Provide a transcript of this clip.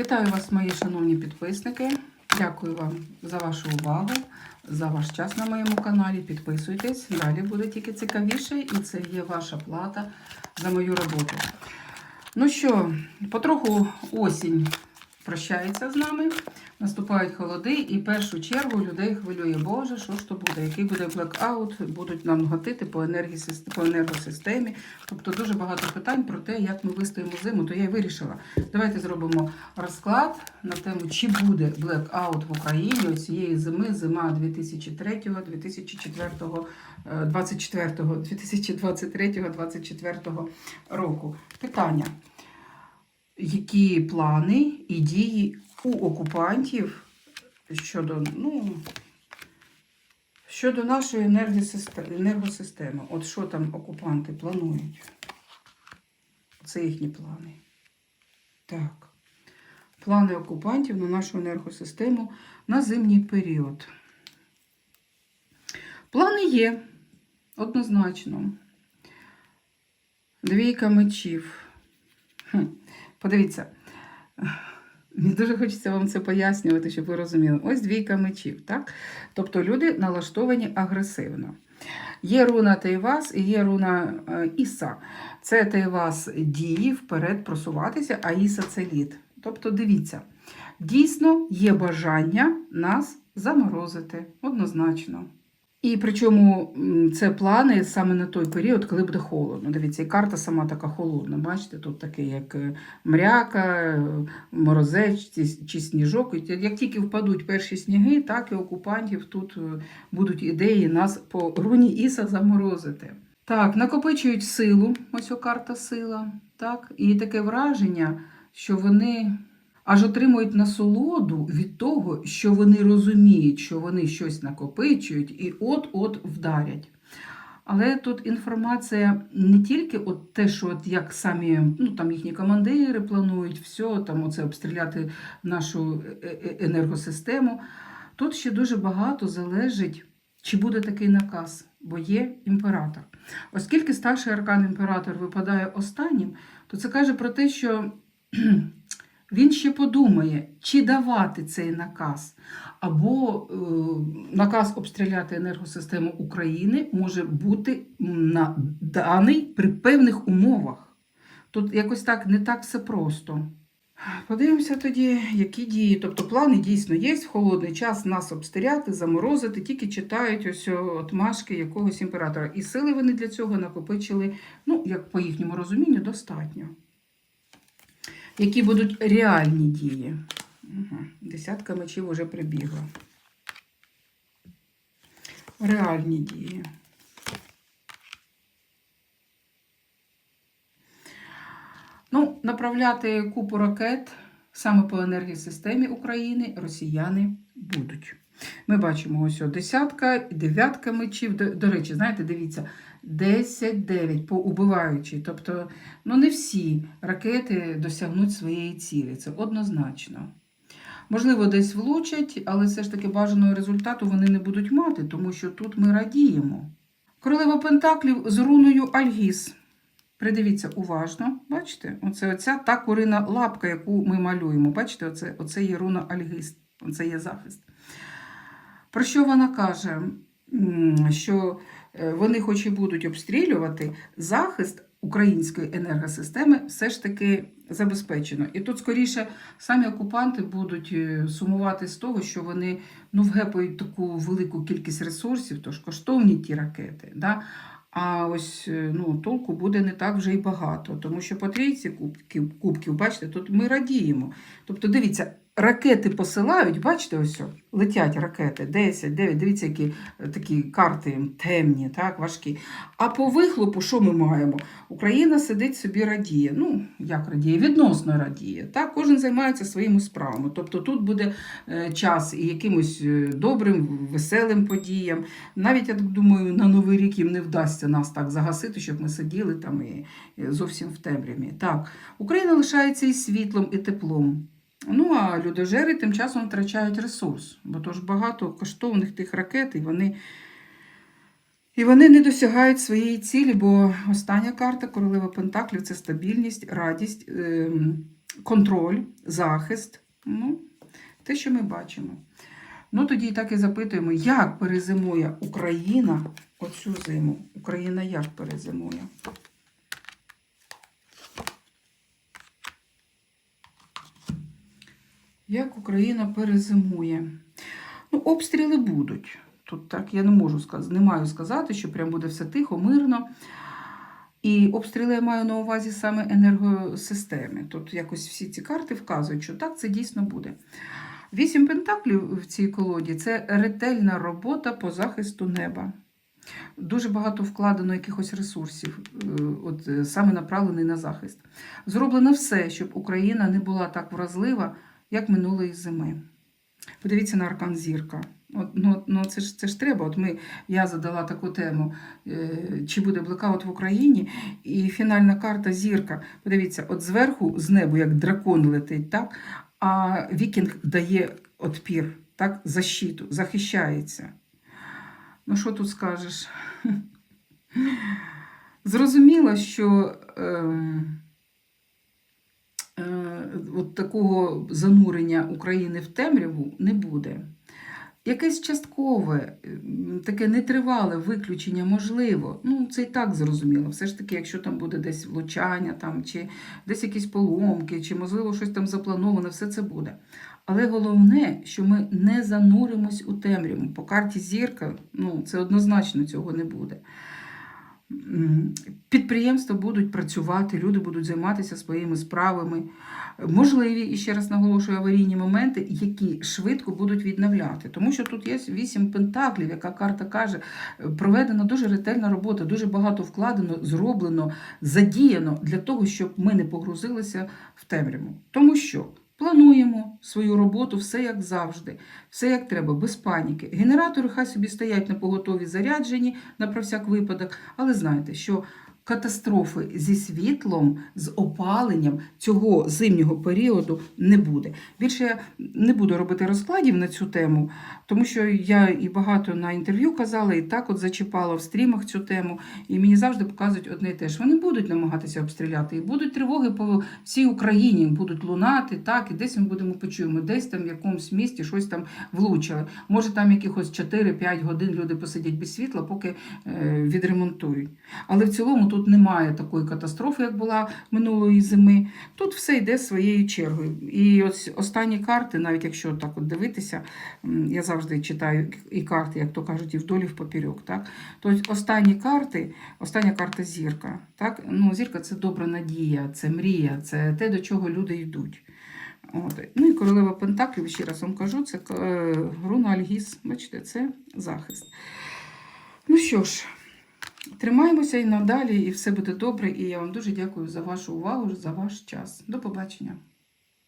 Вітаю вас, мої шановні підписники. Дякую вам за вашу увагу, за ваш час на моєму каналі. Підписуйтесь, далі буде тільки цікавіше, і це є ваша плата за мою роботу. Ну що, потроху осінь прощається з нами. Наступають холоди, і першу чергу людей хвилює, Боже, що ж то буде, який буде блекаут, будуть нам гатити по, по енергосистемі. Тобто дуже багато питань про те, як ми вистоїмо зиму, то я й вирішила. Давайте зробимо розклад на тему, чи буде блекаут в Україні цієї зими, зима 2003, 2004, 24, 2023, 2024 року. Питання. Які плани і дії у окупантів щодо, ну, щодо нашої енергосистеми? От що там окупанти планують? Це їхні плани. Так. Плани окупантів на нашу енергосистему на зимній період. Плани є, однозначно. Двійка мечів. Хм. Подивіться, мені дуже хочеться вам це пояснювати, щоб ви розуміли. Ось двійка мечів, так? Тобто люди налаштовані агресивно. Є руна Тейвас і є руна е, Іса. Це Тейвас дії вперед просуватися, а Іса це лід. Тобто, дивіться, дійсно є бажання нас заморозити однозначно. І причому це плани саме на той період, коли буде холодно. Дивіться, і карта сама така холодна. Бачите, тут таке, як е, мряка, е, морозець чи- сніжок. Як тільки впадуть перші сніги, так і окупантів тут е, будуть ідеї нас по руні Іса заморозити. Так, накопичують силу, ось о карта сила. Так, і таке враження, що вони аж отримують насолоду від того, що вони розуміють, що вони щось накопичують і от-от вдарять. Але тут інформація не тільки от те, що от як самі ну, там їхні командири планують все, там оце обстріляти нашу е- е- енергосистему. Тут ще дуже багато залежить, чи буде такий наказ, бо є імператор. Оскільки старший аркан імператор випадає останнім, то це каже про те, що він ще подумає, чи давати цей наказ, або е, наказ обстріляти енергосистему України може бути м, на даний при певних умовах. Тут якось так не так все просто. Подивимося тоді, які дії. Тобто плани дійсно є в холодний час нас обстріляти, заморозити, тільки читають ось отмашки якогось імператора. І сили вони для цього накопичили, ну, як по їхньому розумінню, достатньо. Які будуть реальні дії? Десятка мечів уже прибігла. Реальні дії. Ну, направляти купу ракет саме по енергосистемі України росіяни будуть. Ми бачимо ось десятка, дев'ятка мечів. До, до речі, знаєте, дивіться, 10-9 по убиваючій. Тобто, ну не всі ракети досягнуть своєї цілі. Це однозначно. Можливо, десь влучать, але все ж таки бажаного результату вони не будуть мати, тому що тут ми радіємо. Королева Пентаклів з руною Альгіс. Придивіться уважно, бачите? Оце оця та курина лапка, яку ми малюємо. Бачите, оце, оце є руна Альгіс, оце є захист. Про що вона каже? Що вони, хоч і будуть обстрілювати, захист української енергосистеми все ж таки забезпечено. І тут, скоріше, самі окупанти будуть е, сумувати з того, що вони ну, вгепають таку велику кількість ресурсів, тож коштовні ті ракети. Да? А ось е, ну, толку буде не так вже й багато, тому що по трійці кубків, кубків, бачите, тут ми радіємо. Тобто, дивіться, ракети посилають, бачите, ось летять ракети 10, 9, дивіться, які е, такі карти темні, так, важкі. А по вихлопу, що ми маємо? Україна сидить собі радіє. Ну, як радіє, відносно радіє. Так, кожен займається своїми справами. Тобто тут буде е, час і якимось е, добрим, веселим подіям. Навіть я так думаю, на Новий рік їм не вдасться нас так загасити, щоб ми сиділи там і і зовсім в темряві. Так, Україна лишається і світлом, і теплом. Ну, а людожери тим часом втрачають ресурс, бо то ж багато коштовних тих ракет, і вони, і вони не досягають своєї цілі, бо остання карта королева Пентаклів це стабільність, радість, ем, контроль, захист. Ну, те, що ми бачимо. Ну, тоді так і запитуємо, як перезимує Україна оцю зиму? Україна як перезимує? Як Україна перезимує? Ну, обстріли будуть. Тут так я не можу сказати, не маю сказати, що прям буде все тихо, мирно. І обстріли я маю на увазі саме енергосистеми. Тут якось всі ці карти вказують, що так це дійсно буде. Вісім пентаклів в цій колоді це ретельна робота по захисту неба. Дуже багато вкладено якихось ресурсів, е, от е, саме направлений на захист. Зроблено все, щоб Україна не була так вразлива, як минулої зими. Подивіться на аркан зірка. От, ну, ну це ж це ж треба. От ми, я задала таку тему, е, чи буде блекаут в Україні, і фінальна карта зірка. Подивіться, от зверху, з небу, як дракон летить, так? а вікінг дає отпір, так? защиту, захищається. Ну, що тут скажеш? Зрозуміло, що. Е, от такого занурення України в темряву не буде. Якесь часткове, таке нетривале виключення можливо. Ну, це і так зрозуміло. Все ж таки, якщо там буде десь влучання, там, чи десь якісь поломки, чи, можливо, щось там заплановане, все це буде. Але головне, що ми не зануримось у темряву. По карті зірка, ну, це однозначно цього не буде. Підприємства будуть працювати, люди будуть займатися своїми справами. Можливі, і ще раз наголошую, аварійні моменти, які швидко будуть відновляти. Тому що тут є вісім пентаклів, яка карта каже, проведена дуже ретельна робота, дуже багато вкладено, зроблено, задіяно для того, щоб ми не погрузилися в темряву. Тому що. Плануємо свою роботу, все як завжди, все як треба, без паніки. Генератори хай собі стоять на поготові заряджені на про всяк випадок, але знаєте, що катастрофи зі світлом, з опаленням цього зимнього періоду не буде. Більше я не буду робити розкладів на цю тему, тому що я і багато на інтерв'ю казала, і так от зачіпала в стрімах цю тему, і мені завжди показують одне і те ж. Вони будуть намагатися обстріляти, і будуть тривоги по всій Україні, будуть лунати, так, і десь ми будемо почуємо, десь там в якомусь місті щось там влучили. Може, там якихось 4-5 годин люди посидять без світла, поки е, відремонтують. Але в цілому тут немає такої катастрофи, як була минулої зими. Тут все йде своєю чергою. І ось останні карти, навіть якщо так от дивитися, я завжди читаю і карти, як то кажуть, і вдолі в попірьок. Так? Тобто останні карти, остання карта зірка. Так? Ну, зірка це добра надія, це мрія, це те, до чого люди йдуть. От. Ну і королева Пентаклів, ще раз вам кажу, це е, Груна Альгіс. Бачите, це захист. Ну що ж, тримаємося і надалі, і все буде добре. І я вам дуже дякую за вашу увагу, за ваш час. До побачення.